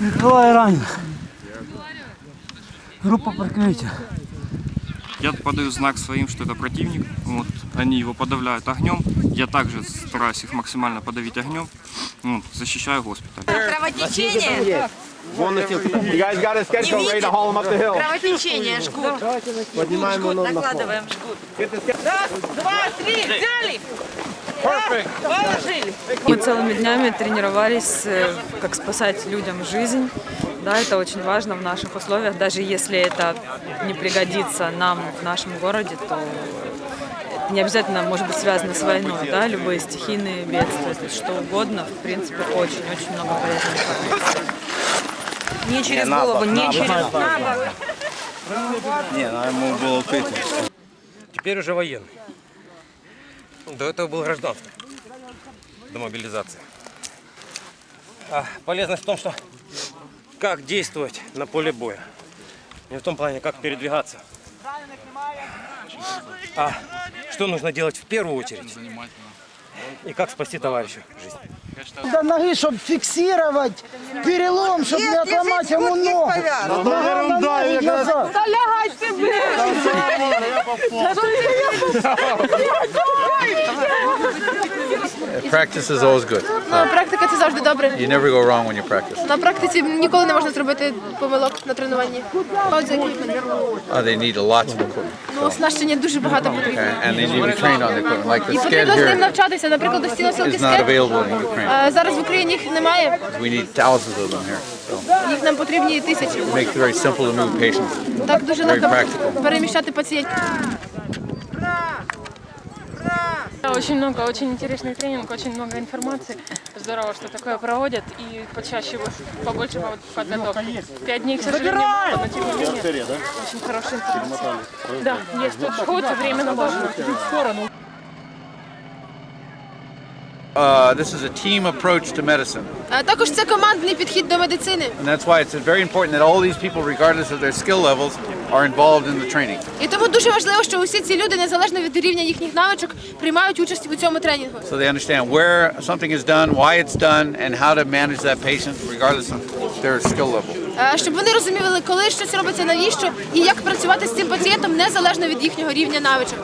Николай ранен. Группа прикрытия. Я подаю знак своим, что это противник. Вот, они его подавляют огнем. Я также стараюсь их максимально подавить огнем. Вот, защищаю госпиталь. Кровотечение, кровотечение, жгут. Жгут, накладываем жгут. Раз, два, три, взяли. Мы целыми днями тренировались, э, как спасать людям жизнь. Да, это очень важно в наших условиях. Даже если это не пригодится нам в нашем городе, то не обязательно может быть связано с войной. Да? Любые стихийные бедствия, то есть что угодно. В принципе, очень-очень много полезной информации. Не через голову, не через Теперь уже военный. До этого был гражданский. До мобилизации. А полезность в том, что как действовать на поле боя. Не в том плане, как передвигаться. А что нужно делать в первую очередь. И как спасти товарища жизнь. До ноги, чтобы фиксировать перелом, чтобы не отломать ему ногу. Нога на ноги назад. Practice is always good. Ну, практика це завжди добре. You never go wrong when you practice. На практиці ніколи не можна зробити помилок на тренуванні. About the equipment. Uh, they need a lot of equipment. Ну, оснащення дуже багато потрібно. Okay? And they need to be trained on the equipment. Like the І потрібно з ним here навчатися. Наприклад, is not скет. available in Ukraine. Е, Зараз в Україні їх немає, We need thousands of them here. So їх нам потрібні тисячі. it makes it very simple to move patients. Так дуже Very легко practical. переміщати пацієнтів. Очень много, очень интересный тренинг, очень много информации. Здорово, что такое проводят и почаще, вот, побольше подготовки. Пять дней, к сожалению, мало, но тем не менее, очень хорошая информация. Да, есть тут вход, временно отходить в сторону. Uh, this is a team approach to medicine. Е, Також це командний підхід до медицини. And that's why it's very important that all these people, regardless of their skill levels, are involved in the training. І тому дуже важливо, що усі ці люди, незалежно від рівня їхніх навичок, приймають участь у цьому тренінгу. So they understand where something is done, why it's done, and how to manage that patient, regardless of their skill level. Е, Щоб вони розуміли, коли щось робиться, навіщо і як працювати з цим пацієнтом незалежно від їхнього рівня навичок.